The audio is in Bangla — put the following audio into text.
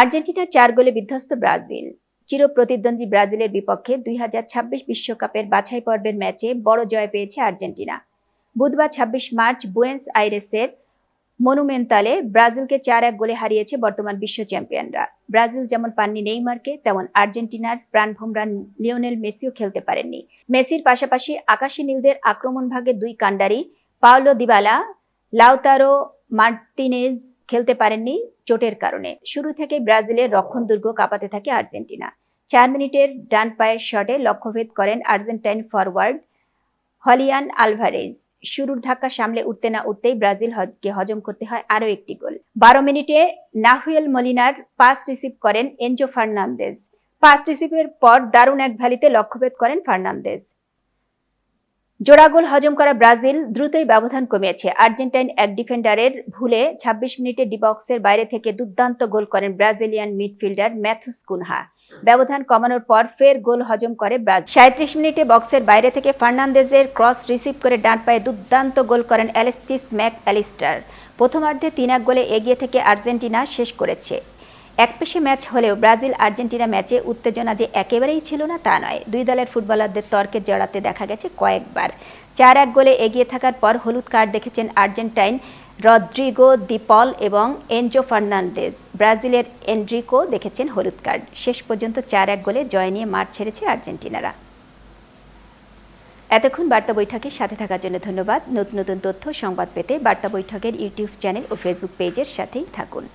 আর্জেন্টিনার চার গোলে বিধ্বস্ত ব্রাজিল। চির প্রতিদ্বন্দ্বী ব্রাজিলের বিপক্ষে দুই হাজার ছাব্বিশ বিশ্বকাপের বাছাই পর্বের ম্যাচে বড় জয় পেয়েছে আর্জেন্টিনা। বুধবার ছাব্বিশ মার্চ বুয়েন্স আইরেসের মনুমেন্তালে ব্রাজিলকে চার এক গোলে হারিয়েছে বর্তমান বিশ্ব চ্যাম্পিয়নরা। ব্রাজিল যেমন পাননি নেইমারকে, তেমন আর্জেন্টিনার প্রাণভোমরা লিওনেল মেসিও খেলতে পারেননি। মেসির পাশাপাশি আকাশী নীলদের আক্রমণ ভাগে দুই কাণ্ডারি, পাওলো দিবালা, লাউতারো মার্টিনেজ খেলতে পারেননি চোটের কারণে। শুরু থেকে ব্রাজিলের রক্ষণ দুর্গ কাঁপাতে থাকে আর্জেন্টিনা। চার মিনিটের ডান পায়ের শটে লক্ষ্যভেদ করেন আর্জেন্টাইন ফরওয়ার্ড হলিয়ান আলভারেজ। শুরুর ধাক্কা সামলে উঠতে না উঠতেই ব্রাজিল হজকে হজম করতে হয় আরও একটি গোল। বারো মিনিটে নাহুয়েল মলিনার পাস রিসিভ করেন এনজো ফার্নান্দেজ। পাস রিসিভের পর দারুণ এক ভ্যালিতে লক্ষ্যভেদ করেন ফার্নান্দেজ। জোড়া গোল হজম করা ব্রাজিল দ্রুতই ব্যবধান কমিয়েছে। আর্জেন্টাইন এক ডিফেন্ডারের ভুলে ২৬ মিনিটে ডিবক্সের বাইরে থেকে দুর্দান্ত গোল করেন ব্রাজিলিয়ান মিডফিল্ডার ম্যাথুস কুনহা। ব্যবধান কমানোর পর ফের গোল হজম করে ব্রাজিল। সাঁত্রিশ মিনিটে বক্সের বাইরে থেকে ফার্নান্দেজের ক্রস রিসিভ করে ডান পায়ে দুর্দান্ত গোল করেন অ্যালেস্কিস ম্যাক অ্যালিস্টার প্রথমার্ধে তিন এক গোলে এগিয়ে থেকে আর্জেন্টিনা শেষ করেছে। এক পেশে ম্যাচ হলেও ব্রাজিল আর্জেন্টিনা ম্যাচে উত্তেজনা যে একেবারেই ছিল না তা নয়। দুই দলের ফুটবলারদের তর্কে জড়াতে দেখা গেছে কয়েকবার। চার এক গোলে এগিয়ে থাকার পর হলুদ কার্ড দেখেছেন আর্জেন্টাইন রদ্রিগো দিপল এবং এনজো ফার্নান্দেজ। ব্রাজিলের এনড্রিকো দেখেছেন হলুদ কার্ড। শেষ পর্যন্ত চার এক গোলে জয় নিয়ে মাঠ ছেড়েছে আর্জেন্টিনারা। এতক্ষণ বার্তা বৈঠকের সাথে থাকার জন্য ধন্যবাদ। নতুন নতুন তথ্য, সংবাদ পেতে বার্তা বৈঠকের ইউটিউব চ্যানেল ও ফেসবুক পেজের সাথেই থাকুন।